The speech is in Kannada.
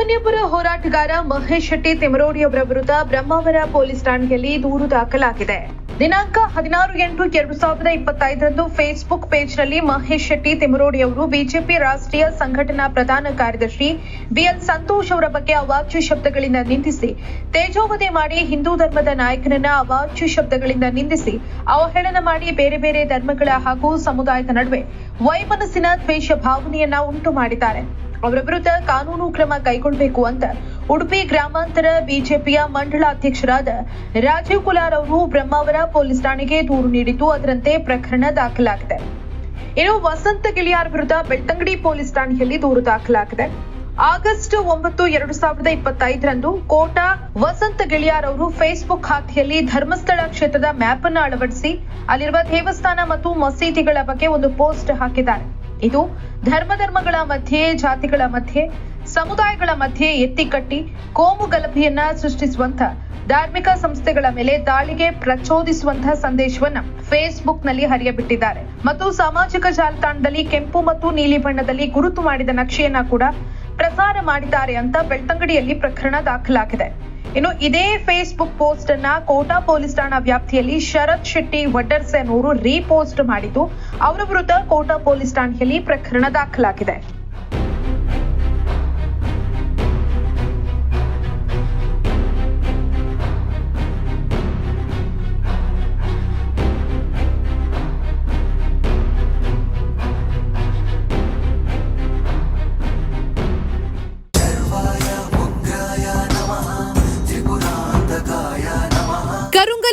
ಕಾನೂನಿಪರ ಹೋರಾಟಗಾರ ಮಹೇಶ್ ಶೆಟ್ಟಿ ತಿಮರೋಡಿ ಅವರ ವಿರುದ್ಧ ಬ್ರಹ್ಮಾವರ ಪೊಲೀಸ್ ಠಾಣೆಯಲ್ಲಿ ದೂರು ದಾಖಲಾಗಿದೆ. ದಿನಾಂಕ ಹದಿನಾರು ಎಂಟು ಎರಡು ಸಾವಿರದ ಇಪ್ಪತ್ತೈದರಂದು ಫೇಸ್ಬುಕ್ ಪೇಜ್ನಲ್ಲಿ ಮಹೇಶ್ ಶೆಟ್ಟಿ ತಿಮರೋಡಿ ಅವರು ಬಿಜೆಪಿ ರಾಷ್ಟ್ರೀಯ ಸಂಘಟನಾ ಪ್ರಧಾನ ಕಾರ್ಯದರ್ಶಿ ಬಿಎಲ್ ಸಂತೋಷ್ ಅವರ ಬಗ್ಗೆ ಅವಾಚ್ಯ ಶಬ್ದಗಳಿಂದ ನಿಂದಿಸಿ, ತೇಜೋವಧೆ ಮಾಡಿ ಹಿಂದೂ ಧರ್ಮದ ನಾಯಕನನ್ನ ಅವಾಚ್ಯ ಶಬ್ದಗಳಿಂದ ನಿಂದಿಸಿ, ಅವಹೇಳನ ಮಾಡಿ ಬೇರೆ ಬೇರೆ ಧರ್ಮಗಳ ಹಾಗೂ ಸಮುದಾಯದ ನಡುವೆ ವೈಮನಸ್ಸಿನ ದ್ವೇಷ ಭಾವನೆಯನ್ನ ಉಂಟು ಮಾಡಿದ್ದಾರೆ. ಅವರ ವಿರುದ್ಧ ಕಾನೂನು ಕ್ರಮ ಕೈಗೊಳ್ಳಬೇಕು ಅಂತ ಉಡುಪಿ ಗ್ರಾಮಾಂತರ ಬಿಜೆಪಿಯ ಮಂಡಳ ಅಧ್ಯಕ್ಷರಾದ ರಾಜೀವ್ ಕುಲಾರ್ ಅವರು ಬ್ರಹ್ಮಾವರ ಪೊಲೀಸ್ ಠಾಣೆಗೆ ದೂರು ನೀಡಿದ್ದು ಅದರಂತೆ ಪ್ರಕರಣ ದಾಖಲಾಗಿದೆ. ಇನ್ನು ವಸಂತ ಗಿಳಿಯಾರ್ ವಿರುದ್ಧ ಬೆಳ್ತಂಗಡಿ ಪೊಲೀಸ್ ಠಾಣೆಯಲ್ಲಿ ದೂರು ದಾಖಲಾಗಿದೆ. ಆಗಸ್ಟ್ ಒಂಬತ್ತು, ಎರಡು ಸಾವಿರದ ಇಪ್ಪತ್ತೈದರಂದು ಕೋಟಾ ವಸಂತ ಗಿಳಿಯಾರ್ ಅವರು ಫೇಸ್ಬುಕ್ ಖಾತೆಯಲ್ಲಿ ಧರ್ಮಸ್ಥಳ ಕ್ಷೇತ್ರದ ಮ್ಯಾಪ್ ಅನ್ನು ಅಳವಡಿಸಿ, ಅಲ್ಲಿರುವ ದೇವಸ್ಥಾನ ಮತ್ತು ಮಸೀದಿಗಳ ಬಗ್ಗೆ ಒಂದು ಪೋಸ್ಟ್ ಹಾಕಿದ್ದಾರೆ. ಇದು ಧರ್ಮ ಧರ್ಮಗಳ ಮಧ್ಯೆ, ಜಾತಿಗಳ ಮಧ್ಯೆ, ಸಮುದಾಯಗಳ ಮಧ್ಯೆ ಎತ್ತಿಕಟ್ಟಿ ಕೋಮು ಗಲಭೆಯನ್ನ ಸೃಷ್ಟಿಸುವಂತ ಧಾರ್ಮಿಕ ಸಂಸ್ಥೆಗಳ ಮೇಲೆ ದಾಳಿಗೆ ಪ್ರಚೋದಿಸುವಂತಹ ಸಂದೇಶವನ್ನ ಫೇಸ್ಬುಕ್ನಲ್ಲಿ ಹರಿಯಬಿಟ್ಟಿದ್ದಾರೆ. ಮತ್ತು ಸಾಮಾಜಿಕ ಜಾಲತಾಣದಲ್ಲಿ ಕೆಂಪು ಮತ್ತು ನೀಲಿ ಬಣ್ಣದಲ್ಲಿ ಗುರುತು ಮಾಡಿದ ನಕ್ಷೆಯನ್ನ ಕೂಡ ಪ್ರಸಾರ ಮಾಡಿದ್ದಾರೆ ಅಂತ ಬೆಳ್ತಂಗಡಿಯಲ್ಲಿ ಪ್ರಕರಣ ದಾಖಲಾಗಿದೆ. ಇನ್ನು ಇದೇ ಫೇಸ್ಬುಕ್ ಪೋಸ್ಟ್ ಅನ್ನ ಕೋಟಾ ಪೊಲೀಸ್ ಠಾಣಾ ವ್ಯಾಪ್ತಿಯಲ್ಲಿ ಶರತ್ ಶೆಟ್ಟಿ ವಡ್ಡರ್ಸೆ ಅವರು ರೀಪೋಸ್ಟ್ ಮಾಡಿದ್ದು, ಅವರ ವಿರುದ್ಧ ಕೋಟಾ ಪೊಲೀಸ್ ಠಾಣೆಯಲ್ಲಿ ಪ್ರಕರಣ ದಾಖಲಾಗಿದೆ.